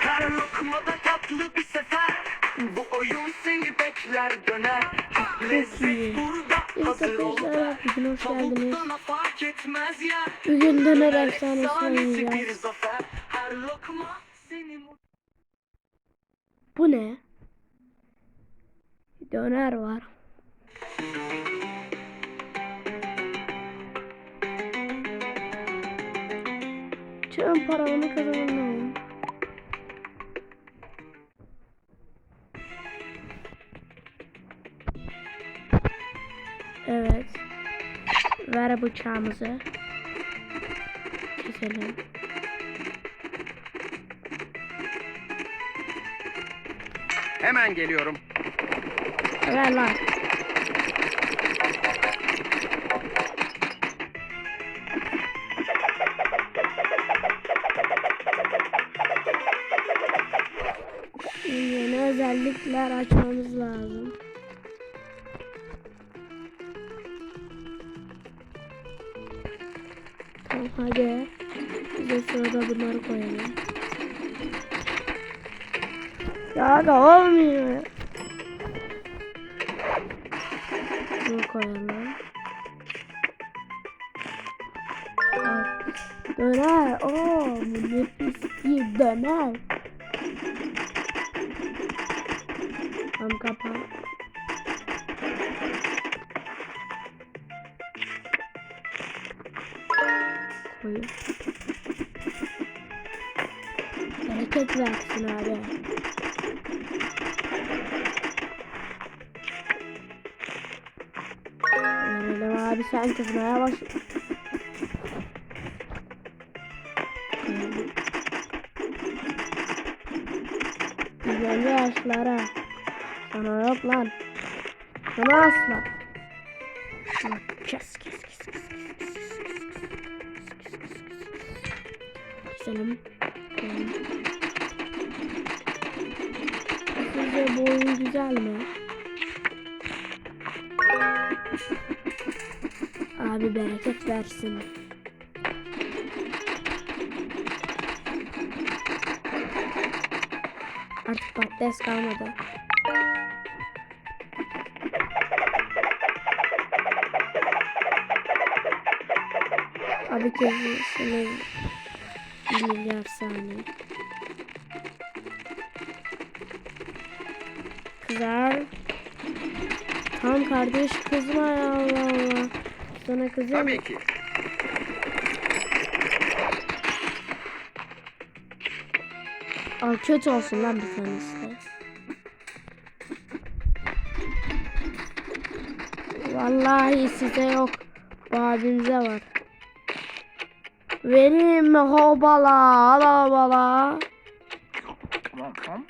Her lokmada tatlı bir sefer Bu oyun seni bekler döner Lezzet burada hazır ol bugün hoş geldiniz. Bugün döner efsanesi oynayacağız. Bu ne? Döner var. Tüm paramı kazanamıyorum. Ver bıçağımızı. Keselim. Hemen geliyorum. Ver lan. Yeni özellikler açmamız lazım. Tamam hadi. Bize sırada bunları koyalım. Ya da olmuyor. Bunu koyalım. Bak, Döner. Oo, bu nefis bir döner. Tam kapat. Koyun. Bereket versin abi. Verelim abi sen kızmaya baş. Güzel yaşlara. Sana yok lan. Sana asla. gösterelim. Sizce bu oyun güzel mi? Abi bereket versin. Artık patates kalmadı. Abi kesin 1 milyar saniye. Kızar. Tam kardeş kızma ya Allah Allah. Sana kızım. Tabii ki. Al kötü olsun lan bir tanesi de. Vallahi size yok. Bu var. Mi hobala ala bala. Tamam tamam.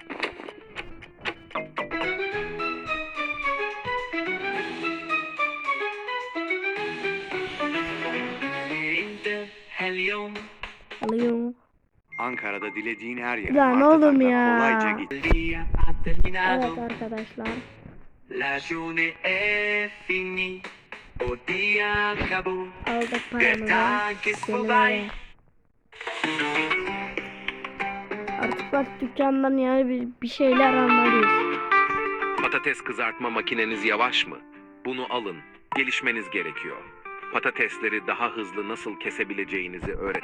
Elinde helyum Alıyorum. Ankara'da dilediğin her yere Lan martılarla oğlum ya. kolayca git. Evet arkadaşlar. La journée est finie Aldık paramızı. Artık bak dükkandan yani bir, bir şeyler almalıyız. Patates kızartma makineniz yavaş mı? Bunu alın. Gelişmeniz gerekiyor. Patatesleri daha hızlı nasıl kesebileceğinizi öğret.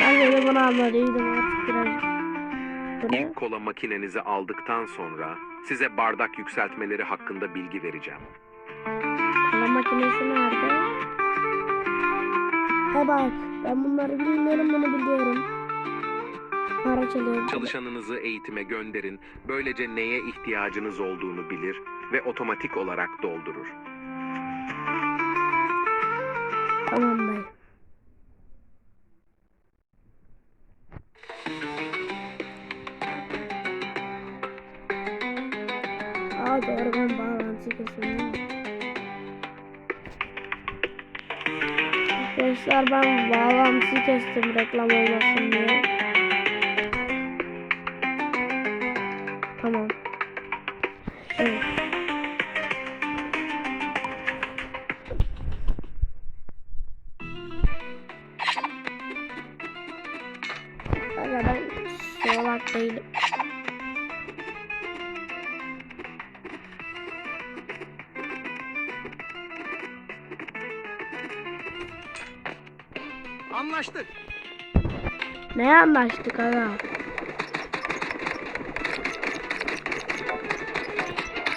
Ben böyle bunu almalıydım artık birazcık. İlk kola makinenizi aldıktan sonra size bardak yükseltmeleri hakkında bilgi vereceğim. Kola makinesi nerede? He bak ben bunları bilmiyorum bunu biliyorum. Para çalıyorum. Çalışanınızı eğitime gönderin. Böylece neye ihtiyacınız olduğunu bilir ve otomatik olarak doldurur. Tamam Arkadaşlar ben bağlantı kestim reklam olmasın diye. Tamam. Anlaştık. Ne anlaştık aga?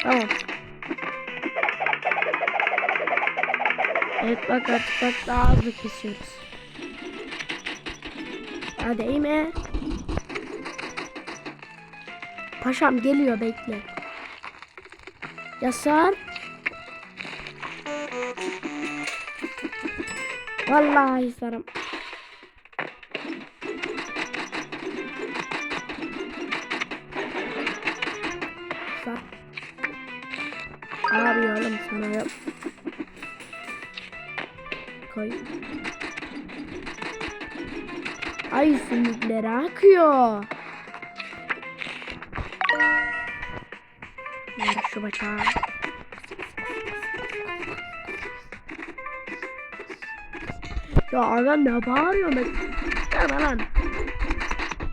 Tamam. Evet bak artık bak daha hızlı kesiyoruz. Hadi eğme. Paşam geliyor bekle. Yasar. Vallahi sarım. Abi oğlum sana yap. Koy. Ay sümükleri akıyor. Ver şu bıçağı. Ya aga ne bağırıyorsun be? Deme lan.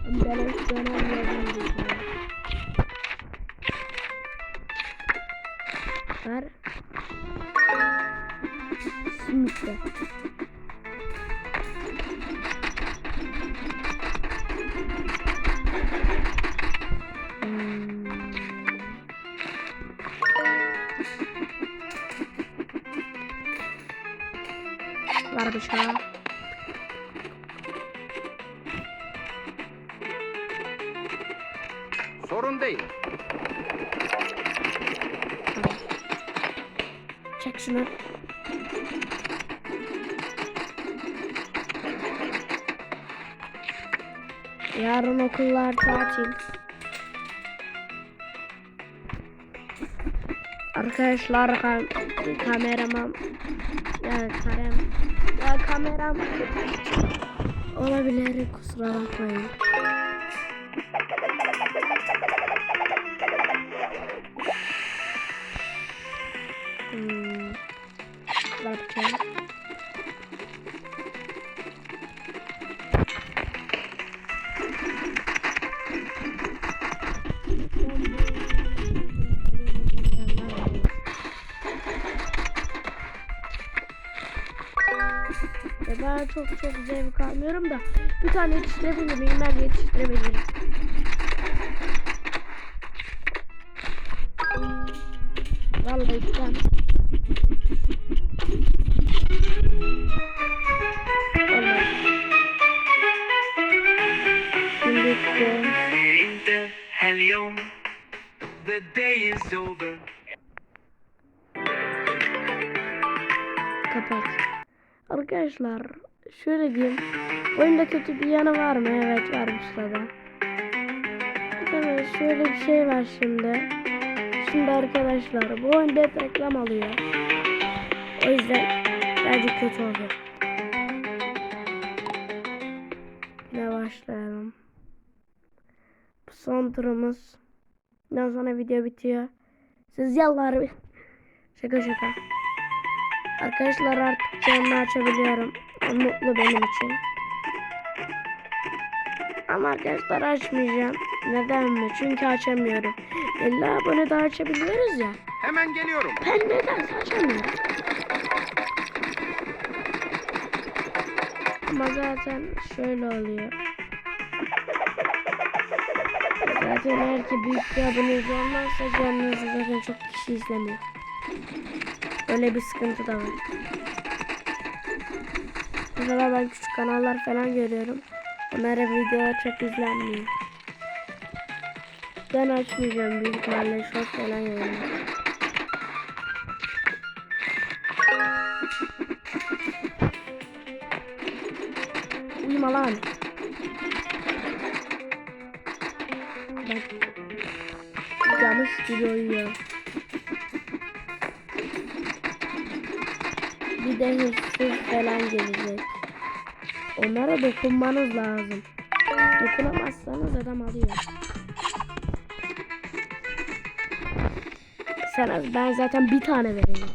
Ben hiç dönemiyorum. Ver. Sümükle. Hmm. Var bıçağı. Sorun değil. Şunu. Yarın okullar tatil. Arkadaşlar kam kameraman ya karem kameram olabilir kusura bakmayın. bunlara çok çok zevk almıyorum da bir tane yetiştirebilir miyim? Ben yetiştirebilirim. Vallahi ben. The day is. Kapat. Arkadaşlar şöyle diyeyim. Oyunda kötü bir yanı var mı? Evet var bu sırada. Evet şöyle bir şey var şimdi. Şimdi arkadaşlar bu oyunda hep reklam alıyor. O yüzden birazcık kötü oluyor. Yine başlayalım. Bu son turumuz. Bundan sonra video bitiyor. Siz yalvar. Şaka şaka. Arkadaşlar artık canını açabiliyorum. Mutlu benim için. Ama arkadaşlar açmayacağım. Neden mi? Çünkü açamıyorum. 50 abone daha açabiliyoruz ya. Hemen geliyorum. Ben neden açamıyorum? Ama zaten şöyle oluyor. Zaten eğer ki büyük bir aboneniz olmazsa canınızı zaten çok kişi izlemiyor. Öyle bir sıkıntı da var. Mesela ben küçük kanallar falan görüyorum. Onlara videolar çok izlenmiyor. Ben açmayacağım büyük ihtimalle short falan yayınlar. Uyuma lan. Bak. Yanlış gibi uyuyor. Bir de hırsız falan gelecek. Onlara dokunmanız lazım. Dokunamazsanız adam alıyor. Sen az ben zaten bir tane vereyim.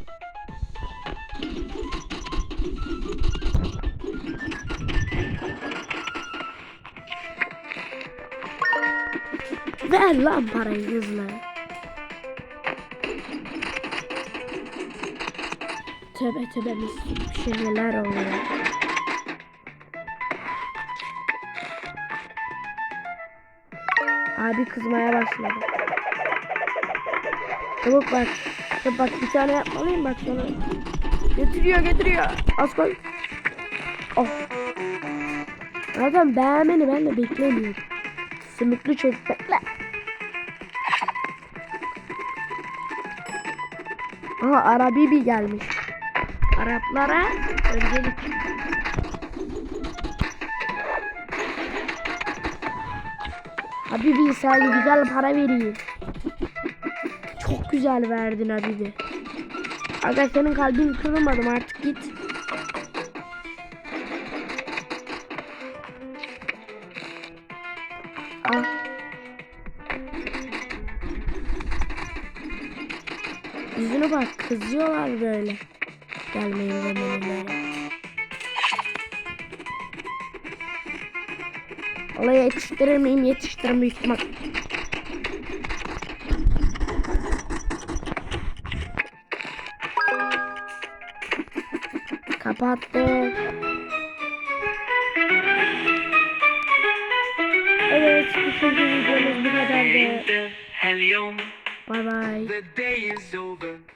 Ver lan parayı hızlı. Tövbe tövbe bir şeyler oluyor. Abi kızmaya başladı. Çabuk bak. Çabuk bak bir tane yapmalıyım bak sana. Getiriyor getiriyor. Az koy. Oh. Zaten beğenmeni ben de beklemiyorum. Sümüklü çocuk bekle. Aha Arabibi gelmiş. Araplara öncelik. Habibi sana güzel para vereyim. Çok güzel verdin Habibi. Aga senin kalbin kırılmadım artık git. Al. Yüzüne bak kızıyorlar böyle gelmeyin zamanında. Olaya yetiştirir miyim? Yetiştiririm büyük ihtimal. Kapattık. Evet, bütün videomuz bu kadardı. Bye bye.